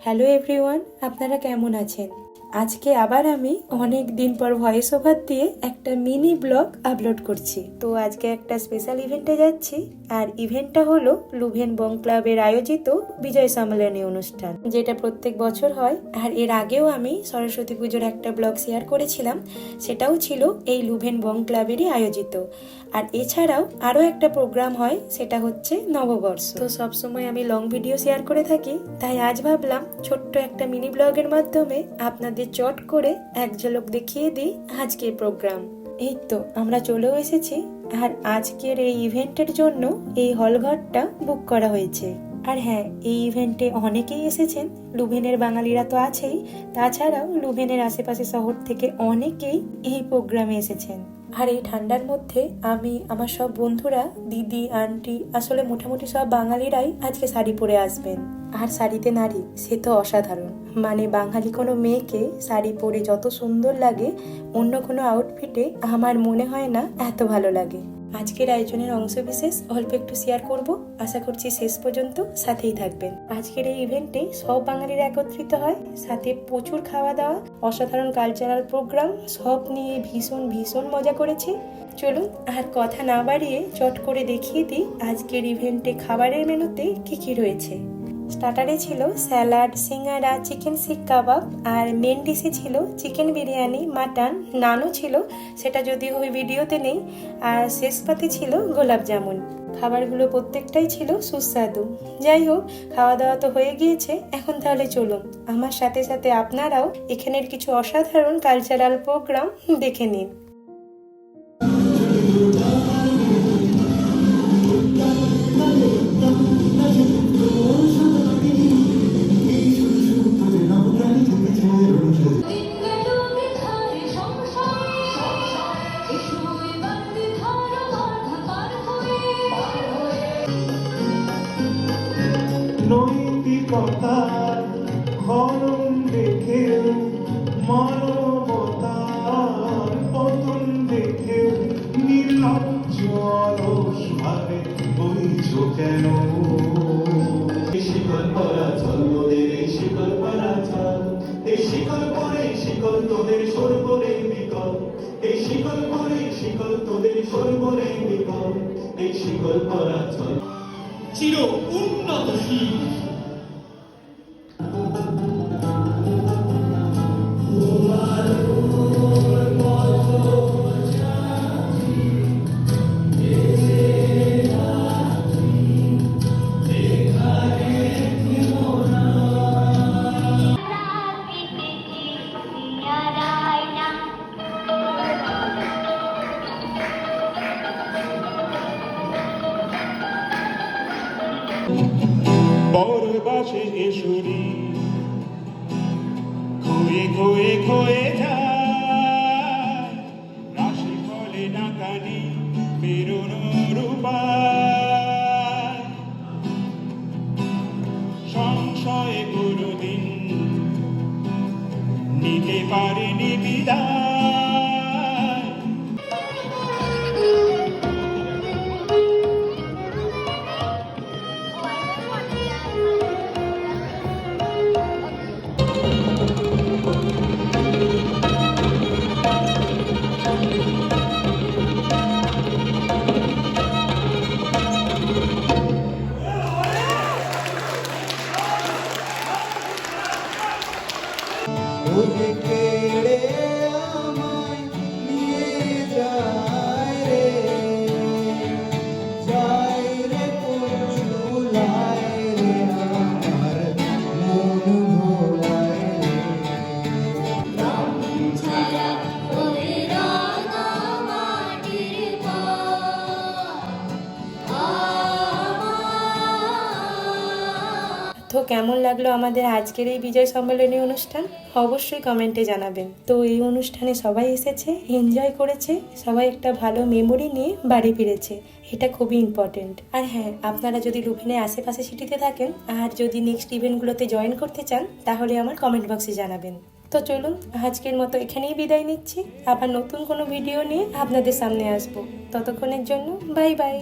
Hello everyone আপনারা কেমন আছেন? আজকে আবার আমি অনেক দিন পর ভয়েস ওভার দিয়ে একটা মিনি ব্লগ আপলোড করছি। তো আজকে একটা স্পেশাল ইভেন্টে যাচ্ছি, আর ইভেন্টটা হলো লুভেন বং ক্লাবের আয়োজিত বিজয় সম্মেলনী অনুষ্ঠান, যেটা প্রত্যেক বছর হয়। আর এর আগেও আমি সরস্বতী পুজোর একটা ব্লগ শেয়ার করেছিলাম, সেটাও ছিল এই লুভেন বং ক্লাবেরই আয়োজিত। আর এছাড়াও আরও একটা প্রোগ্রাম হয়, সেটা হচ্ছে নববর্ষ। তো সবসময় আমি লং ভিডিও শেয়ার করে থাকি, তাই আজ ভাবলাম ছোট্ট একটা মিনি ব্লগের মাধ্যমে আপনাদের চট করে এক ঝলক দেখিয়ে দিই আজকের প্রোগ্রাম। এই তো, আমরা চলেও এসেছি। আর আজকের এই ইভেন্টের জন্য এই হলঘরটা বুক করা হয়েছে। আর হ্যাঁ এই ইভেন্টে অনেকেই এসেছেন। লুভেনের বাঙালিরা তো আছেই। তাছাড়াও লুভেনের আশেপাশে শহর থেকে অনেকেই এই প্রোগ্রামে এসেছেন। আর এই ঠান্ডার মধ্যে আমি, আমার সব বন্ধুরা, দিদি, আন্টি, আসলে মোটামুটি সব বাঙালিরাই আজকে শাড়ি পরে আসবেন। আর শাড়িতে নারী, সে তো অসাধারণ। মানে বাঙালি কোনো মেয়েকে শাড়ি পরে যত সুন্দর লাগে, অন্য কোনো আউটফিটে আমার মনে হয় না এত ভালো লাগে। আজকের আয়োজনের অংশবিশেষ অল্প একটু শেয়ার করব। আশা করছি শেষ পর্যন্ত সাথেই থাকবেন। আজকের এই ইভেন্টে সব বাঙালিরা একত্রিত হয়, সাথে প্রচুর খাওয়া দাওয়া অসাধারণ কালচারাল প্রোগ্রাম সব নিয়ে ভীষণ ভীষণ মজা করেছি। চলুন আর কথা না বাড়িয়ে চট করে দেখিয়ে দিই আজকের ইভেন্টে খাবারের মেনুতে কি কি রয়েছে। স্টার্টারে ছিল স্যালাড, সিঙ্গারা, চিকেন শিক কাবাব আর মেন ডিশে ছিল চিকেন বিরিয়ানি, মাটন। নানও ছিল, সেটা যদিও ওই ভিডিওতে নেই। আর শেষ পাতে ছিল গোলাপ জামুন। খাবারগুলো প্রত্যেকটাই ছিল সুস্বাদু। যাই হোক খাওয়া দাওয়া তো হয়ে গিয়েছে, এখন তাহলে চলুন। আমার সাথে সাথে আপনারাও এখানের কিছু অসাধারণ কালচারাল প্রোগ্রাম দেখে নিন। নৈতিকতার খরণ দেখে মানবতার পতন দেখে নির্লজ্জ অলস ভাবে বইছ কেন? শিকল পরা চল তোদের এই শিকল পরা চল এই শিকল পরে শিকল তোদের সর্বরে বিকল এই শিকল পরে শিকল তোদের সর্বরে বিকল এই শিকল পরা চল চির উন্নতশীল বরবাসে এসুরি খয়ে খয়ে খয়ে যায় রাশি ফলে নাকানি বেরোনোর উপায় সংশয়ে কোনোদিন নিতে পারেনি கேளே. কেমন লাগল আমাদের আজকের এই বিজয় সম্মেলনী অনুষ্ঠান? অবশ্যই কমেন্টে জানাবেন। তো এই অনুষ্ঠানে সবাই এসেছে এনজয় করেছে, সবাই একটা ভালো মেমোরি নিয়ে বাড়ি ফিরেছে। এটা খুবই ইম্পর্টেন্ট আর হ্যাঁ আপনারা যদি লুভিনের আশেপাশে সিটিতে থাকেন, আর যদি নেক্সট ইভেন্টগুলোতে জয়েন করতে চান, তাহলে আমার কমেন্ট বক্সে জানাবেন। তো চলুন, আজকের মতো এখানেই বিদায় নিচ্ছি। আবার নতুন কোনো ভিডিও নিয়ে আপনাদের সামনে আসব। ততক্ষণের জন্য বাই বাই